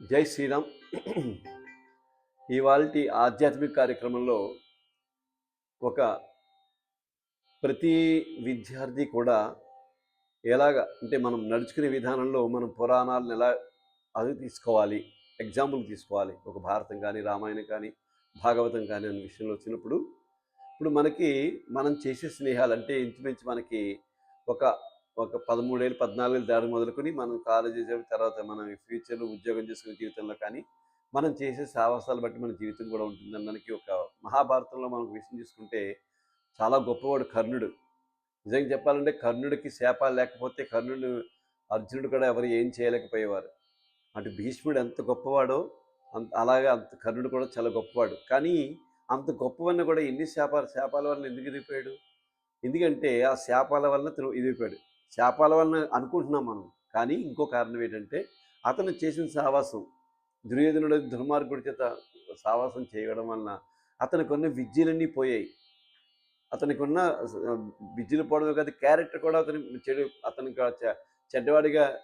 జై శ్రీరామ్. ఇవాళ ఆధ్యాత్మిక కార్యక్రమంలో ఒక ప్రతి విద్యార్థి కూడా ఎలాగ అంటే మనం నడుచుకునే విధానంలో మనం పురాణాలను ఎలా అది తీసుకోవాలి ఎగ్జాంపుల్ తీసుకోవాలి. ఒక భారతం కానీ రామాయణం కానీ భాగవతం కానీ అనే విషయంలో వచ్చినప్పుడు ఇప్పుడు మనకి మనం చేసే స్నేహాలు అంటే ఇంచుమించు మనకి ఒక ఒక పదమూడేళ్ళు పద్నాలుగేళ్ళు దాడి మొదలుకొని మనం కాలేజీ చదివిన తర్వాత మనం ఫ్యూచర్లో ఉద్యోగం చేసుకునే జీవితంలో కానీ మనం చేసే సాహసాలు బట్టి మన జీవితం కూడా ఉంటుంది మనకి ఒక మహాభారతంలో మనం విషయం తీసుకుంటే చాలా గొప్పవాడు కర్ణుడు. నిజంగా చెప్పాలంటే కర్ణుడికి శాపాలు లేకపోతే కర్ణుడు అర్జునుడు కూడా ఎవరు ఏం చేయలేకపోయేవారు. అటు భీష్ముడు ఎంత గొప్పవాడో అంత అలాగే అంత కర్ణుడు కూడా చాలా గొప్పవాడు. కానీ అంత గొప్పవన్న కూడా ఎన్ని శాపాలు శాపాల వల్ల ఎందుకు ఎదిగిపోయాడు? ఎందుకంటే ఆ శాపాల వలన తిరు ఎదిగిపోయాడు. శాపాల వలన అనుకుంటున్నాం మనం. కానీ ఇంకో కారణం ఏంటంటే అతను చేసిన సావాసం దుర్యోధనుడు దుర్మార్గుడి చేత సావాసం చేయడం వలన అతనికి ఉన్న విద్యలన్నీ పోయాయి. అతనికి ఉన్న విద్యలు పోవడమే కాదు క్యారెక్టర్ కూడా అతని చెడు అతనికి చె- చెడ్డవాడిగా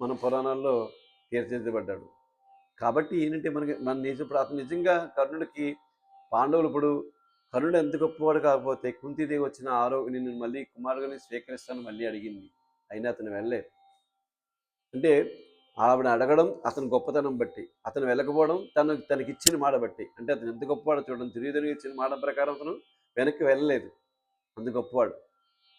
మన పురాణాల్లో తీర్చిదిద్దబడ్డాడు. కాబట్టి ఏంటంటే మనకి మన నిజ అతను నిజంగా కర్ణుడికి పాండవులు ఇప్పుడు కర్ణుడు ఎంత గొప్పవాడు కాకపోతే కుంతిదేవి వచ్చిన ఆరో నిన్ను మళ్ళీ కుమారుడిని స్వీకరిస్తాను మళ్ళీ అడిగింది. అయినా అతను వెళ్ళలేదు. అంటే ఆవిడ అడగడం అతని గొప్పతనం బట్టి అతను వెళ్ళకపోవడం తను తనకి ఇచ్చిన మాట బట్టి. అంటే అతను ఎంత గొప్పవాడు చూడడం తిరిగి ఇచ్చిన మాట ప్రకారం అతను వెనక్కి వెళ్ళలేదు. అంత గొప్పవాడు.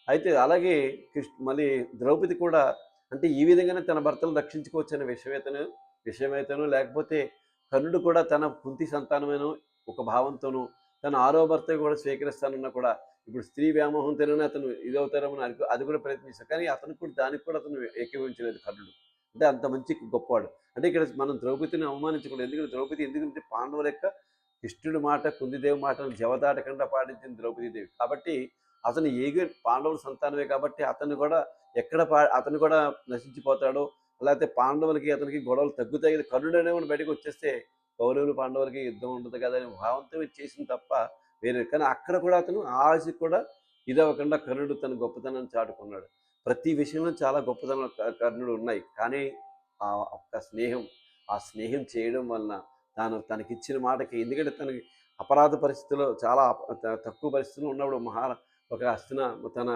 అయితే అలాగే కృష్ణ మళ్ళీ ద్రౌపది కూడా అంటే ఈ విధంగానే తన భర్తను రక్షించుకోవచ్చు అనే విషయమైతేను విషయమైతేను లేకపోతే కర్ణుడు కూడా తన కుంతి సంతానమైన ఒక భావంతోనూ తన ఆరో భర్త కూడా స్వీకరిస్తానన్నా కూడా ఇప్పుడు స్త్రీ వ్యామోహం తెలియని అతను ఇదవుతారని అనుకో అది కూడా ప్రయత్నిస్తాడు కానీ అతను కూడా దానికి కూడా అతను ఏకీభవించలేదు కర్ణుడు. అంటే అంత మంచి గొప్పవాడు. అంటే ఇక్కడ మనం ద్రౌపదిని అవమానించకూడదు. ఎందుకంటే ద్రౌపది ఎందుకంటే పాండవుల యొక్క కృష్ణుడి మాట కుందిదేవి మాటను జవదాటకుండా పాటించింది ద్రౌపదీదేవి. కాబట్టి అతను ఏగి పాండవుల సంతానమే కాబట్టి అతను కూడా ఎక్కడ పా అతను కూడా నశించిపోతాడో లేకపోతే పాండవులకి అతనికి గొడవలు తగ్గుతాయి కర్ణుడు అనేవాడు బయటకు వచ్చేస్తే కౌరవులు పాండవులకి యుద్ధం ఉండదు కదా అని భావంతో చేసింది తప్ప వేరే కానీ అక్కడ కూడా అతను ఆ కూడా ఇదవ్వకుండా కర్ణుడు తన గొప్పతనాన్ని చాటుకున్నాడు. ప్రతి విషయంలో చాలా గొప్పతనం కర్ణుడు ఉన్నాయి. కానీ ఆ ఒక్క స్నేహం ఆ స్నేహం చేయడం వలన తాను తనకిచ్చిన మాటకి ఎందుకంటే తనకి అపరాధ పరిస్థితిలో చాలా తక్కువ పరిస్థితుల్లో ఉన్నప్పుడు మహా ఒక హస్తిన తన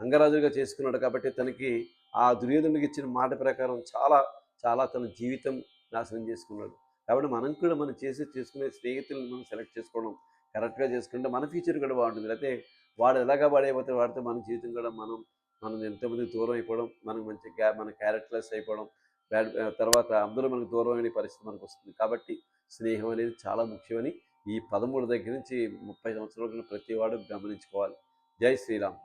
అంగరాజుగా చేసుకున్నాడు కాబట్టి తనకి ఆ దుర్యోధనుడికి ఇచ్చిన మాట ప్రకారం చాలా చాలా తన జీవితం నాశనం చేసుకున్నాడు. కాబట్టి మనం కూడా మనం చేసి చేసుకునే స్నేహితులను మనం సెలెక్ట్ చేసుకోవడం కరెక్ట్గా చేసుకుంటే మన ఫ్యూచర్ కూడా బాగుంటుంది. అయితే వాడు ఎలాగా వాడైపోతే వాడితే మన జీవితం కూడా మనం మనం ఎంతోమంది దూరం అయిపోవడం మనకు మంచి గ్యా మన క్యారెక్టర్లెస్ అయిపోవడం బ్యాడ్ తర్వాత అందరూ మనకు దూరం అనే పరిస్థితి మనకు వస్తుంది. కాబట్టి స్నేహం అనేది చాలా ముఖ్యమని ఈ పదమూడు దగ్గర నుంచి ముప్పై సంవత్సరాల ప్రతి వాడు గమనించుకోవాలి. జై శ్రీరామ్.